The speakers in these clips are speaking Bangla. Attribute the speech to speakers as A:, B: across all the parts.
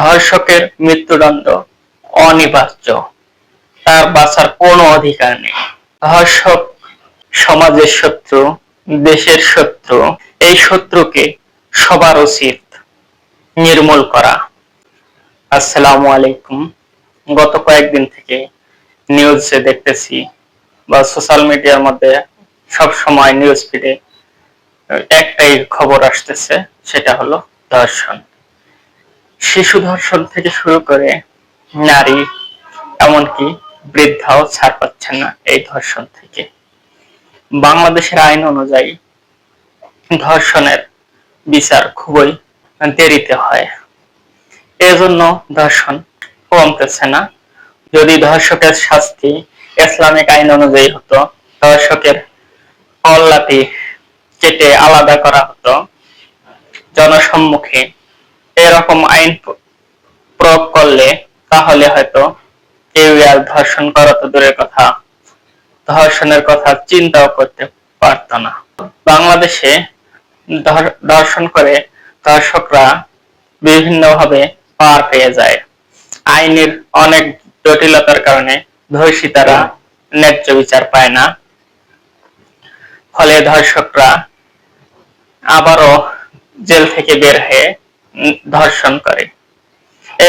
A: ধর্ষকের মৃত্যুদণ্ড অনিবার্য। তার বাঁচার কোনো অধিকার নেই। ধর্ষক সমাজের শত্রু, দেশের শত্রু, এই শত্রুকে সবার উচিত নির্মূল করা। আসসালামু আলাইকুম। গত কয়েকদিন থেকে নিউজে দেখতেছি বা সোশ্যাল মিডিয়ার মধ্যে সব সময় নিউজ ফিডে একটাই খবর আসতেছে, সেটা হলো ধর্ষণ। শিশু ধর্ষণ থেকে শুরু করে নারী, এমনকি বৃদ্ধাও ছাড় পাচ্ছেন না এই ধর্ষণ থেকে। বাংলাদেশের আইন অনুযায়ী ধর্ষণের বিচার খুবই দেরিতে হয়। এজন্য ধর্ষণ কমতেছে না। যদি ধর্ষকের শাস্তি ইসলামিক আইন অনুযায়ী হতো, ধর্ষকের কল্লাটি কেটে আলাদা করা হতো, জনসম্মুখে এরকম আইন প্রয়োগ করলে তাহলে হয়তো কেউ আর ধর্ষণ করা তো দূরের কথা। ধর্ষণের কথা চিন্তাও করতে পারত না। বাংলাদেশে ধর্ষণ করে ধর্ষকরা বিভিন্নভাবে পার পেয়ে যায়। আইনের অনেক জটিলতার কারণে ধর্ষিতারা ন্যায্য বিচার পায় না। ফলে ধর্ষকরা আবারও জেল থেকে বের হয়ে ধর্ষণ করে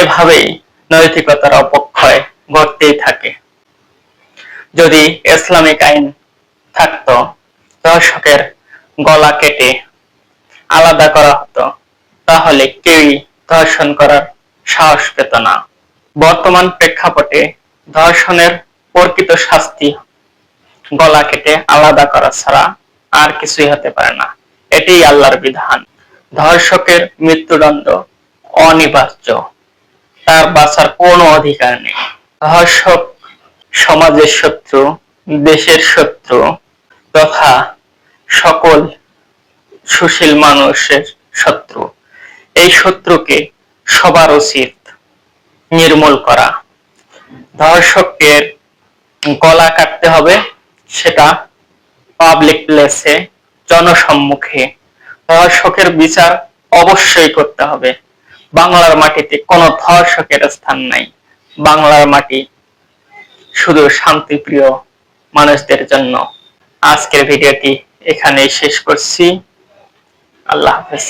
A: এভাবেই নৈতিকতার অপক্ষয় ঘটতেই থাকে। যদি ইসলামিক আইন থাকতো ধর্ষকের গলা কেটে আলাদা করা হতো, তাহলে কেউই ধর্ষণ করার সাহস পেত না। বর্তমান প্রেক্ষাপটে ধর্ষণের প্রকৃত শাস্তি গলা কেটে আলাদা করা ছাড়া আর কিছুই হতে পারে না। এটাই আল্লাহর বিধান। ধর্ষকের মৃত্যুদণ্ড অনিবার্য। তার বাঁচার কোনো অধিকার নেই। ধর্ষক সমাজের শত্রু, দেশের শত্রু তথা সকল সুশীল মানুষের শত্রু। এই শত্রুকে সবার উচিত নির্মূল করা। ধর্ষকের গলা কাটতে হবে, সেটা পাবলিক প্লেসে জনসম্মুখে ধর্ষকের বিচার অবশ্যই করতে হবে। বাংলার মাটিতে কোনো ধর্ষকের স্থান নাই। বাংলার মাটি শুধু শান্তিপ্রিয় মানুষদের জন্য। আজকের ভিডিওটি এখানেই শেষ করছি। আল্লাহ হাফেজ।